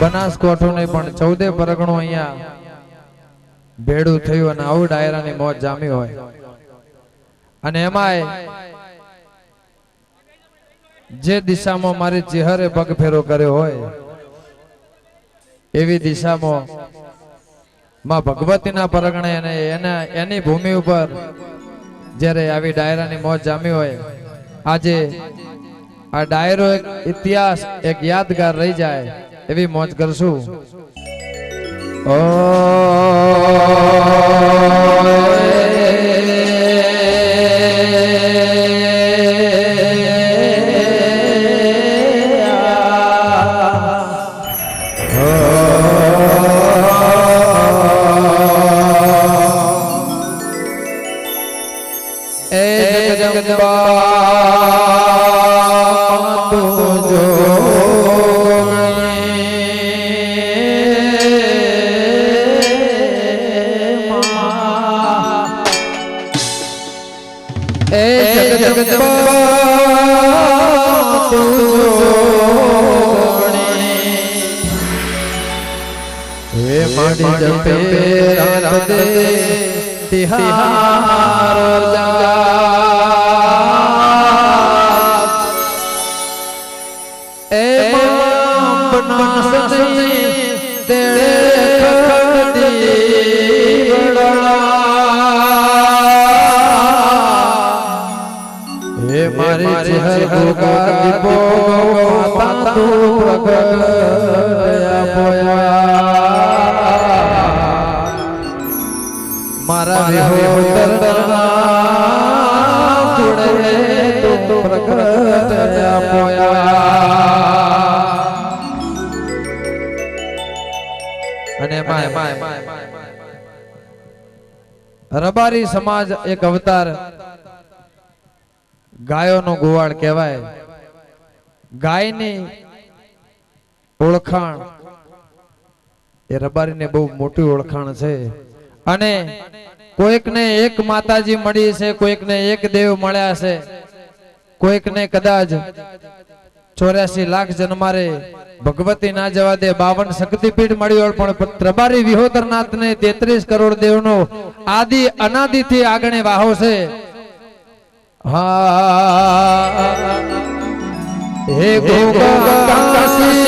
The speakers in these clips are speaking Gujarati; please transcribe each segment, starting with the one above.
બનાસકોઠું પણ ચૌદે પરગણું અહીંયા ભેડું થયું અને આવું ડાયરાની મોત જામી હોય. અને એમાંય જે દિશામાં મારી ચેહરે પગ ફેરો કર્યો હોય, એવી દિશામાં માં ભગવતીના પરગણે અને એના, એની ભૂમિ ઉપર જ્યારે આવી ડાયરાની મોત જામી હોય, આજે આ ડાયરો એક ઇતિહાસ, એક યાદગાર રહી જાય. એવી મોજ કરશું. એ જગદંબા હે માડી જપે રાત દે તિહાર લગા એ બનાસ મારા પ્રગટ અને રબારી સમાજ એક અવતાર ગાયોનો ગોવાળ કહેવાય. ગાયની ઓળખાણ. એ રબારીને બહુ મોટી ઓળખાણ છે. અને કોઈકને એક માતાજી મળી છે, કોઈકને એક દેવ મળ્યા છે. કોઈકને કદાચ ચોર્યાસી લાખ જન્મારે ભગવતી ના જવા દે, બાવન શક્તિપીઠ મળી હોય, પણ પ્રભારી વિહોતરનાથ ને તેત્રીસ કરોડ દેવ નો આદિ અનાદિ થી આગળ વાહો છે. હા. હે ગોગા.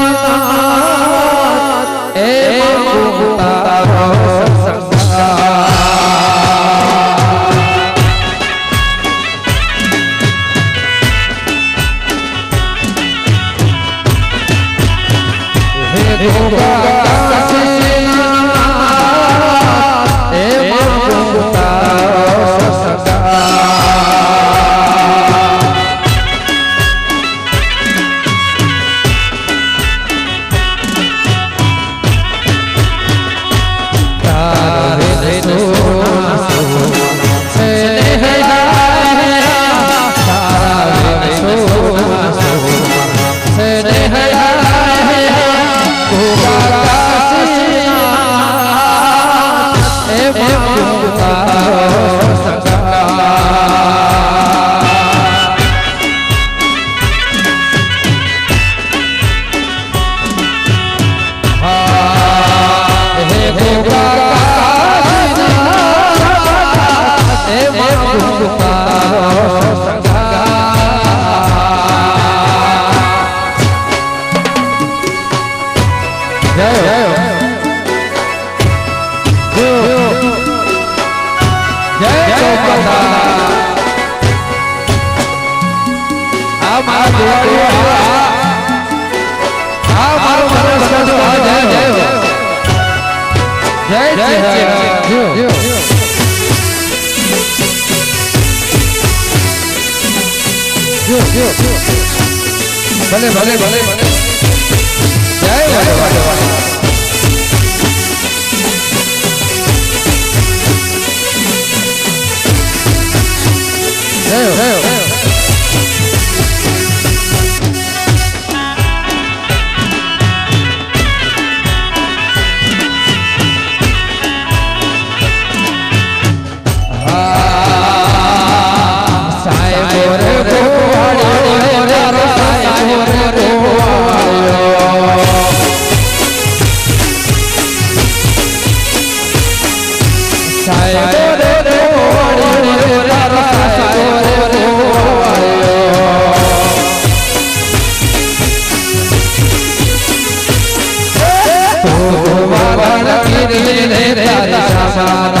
રે રે રે રે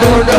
ડોડો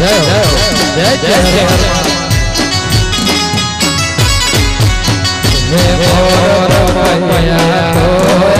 જય જય જય જય હરે હરે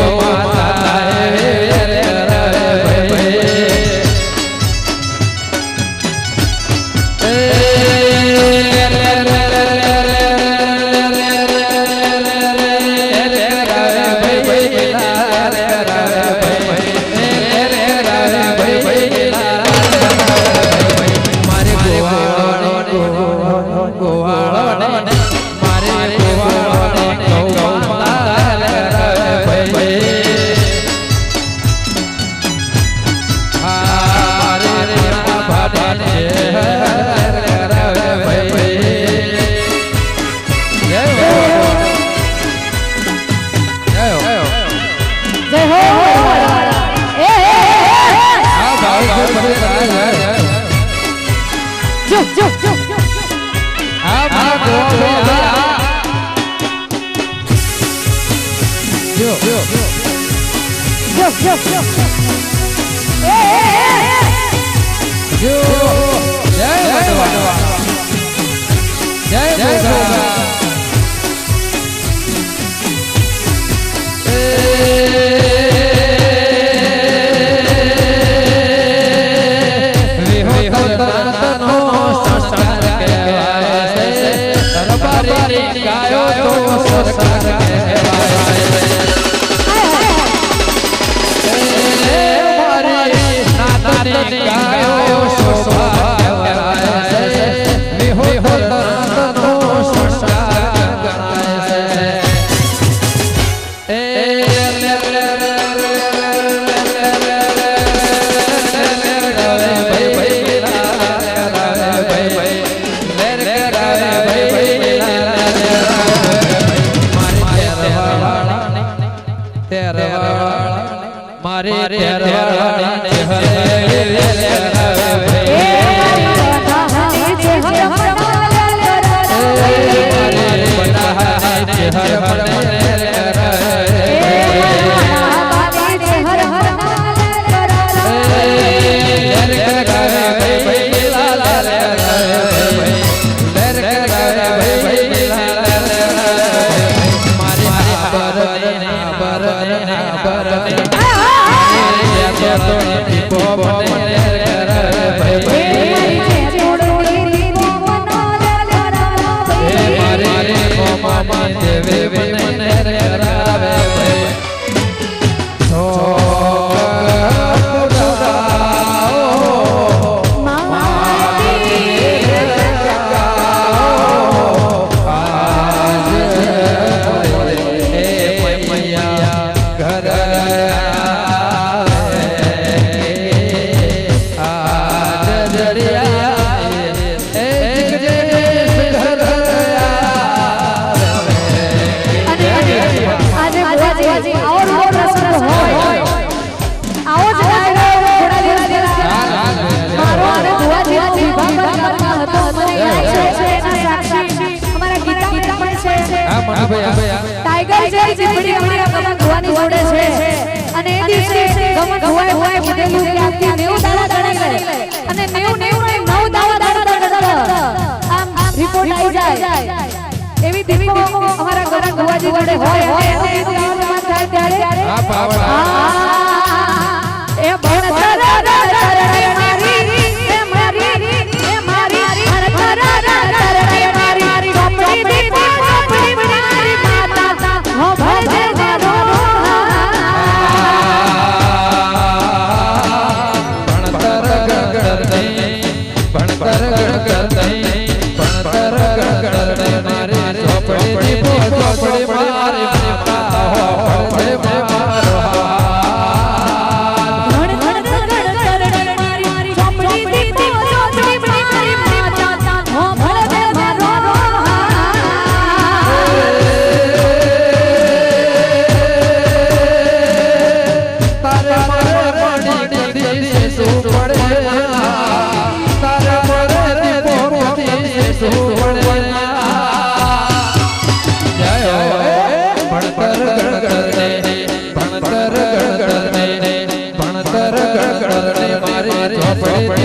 ત્યારે ત્યારે ટાઈગર જે ચીપડી અમારા બધા ગોવાની જોડે છે અને એ દિવસે ગમન હોય હોય કીધેલું કે આપતી 90 દાડા દાડા કરે અને 90 90 9 દાડા દાડા દાડા આમ રિપોર્ટ આવી જાય એવી દીવી અમારા ઘરના ગોવાજી જોડે હોય અને એ દિવસે થાય ત્યારે આ પાવડા Property. Property. Property.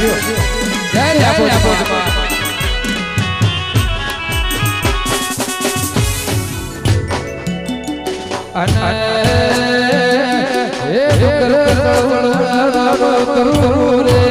આવજો જય અને કરું કરું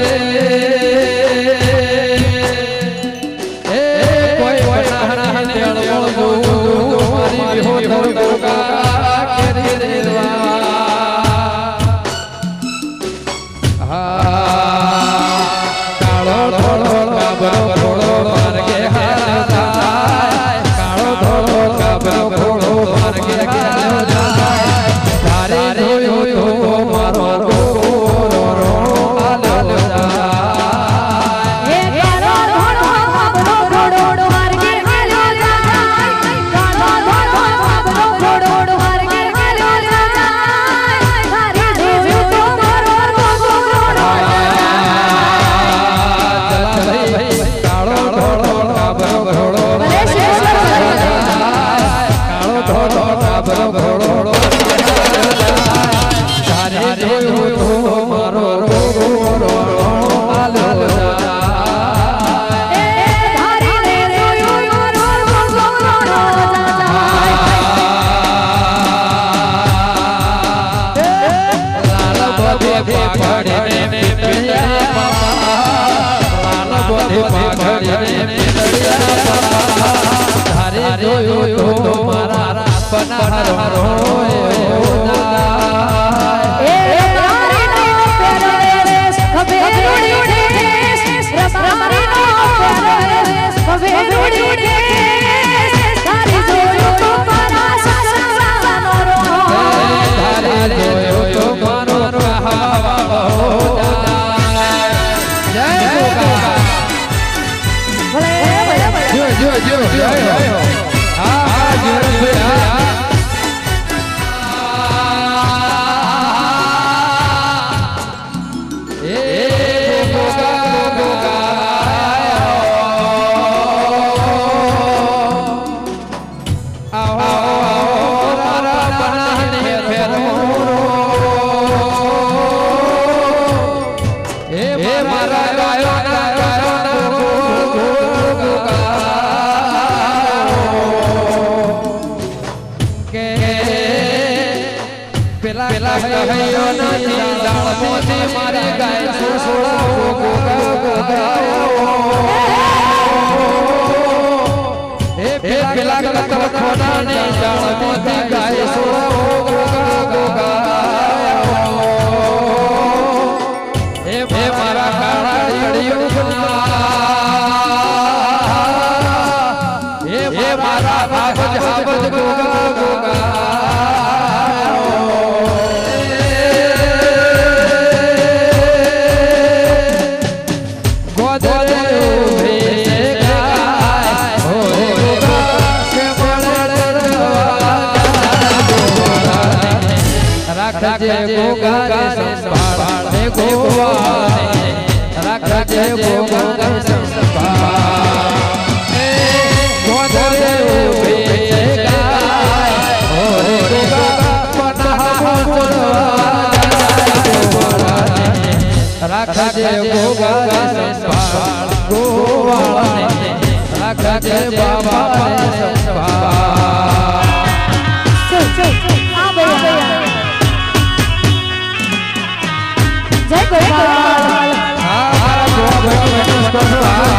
Yo, yo, yo, yo. down, down, down. રાખજે ગોવાળા સંભાળ ગોવાળા જય ગોવાળા તો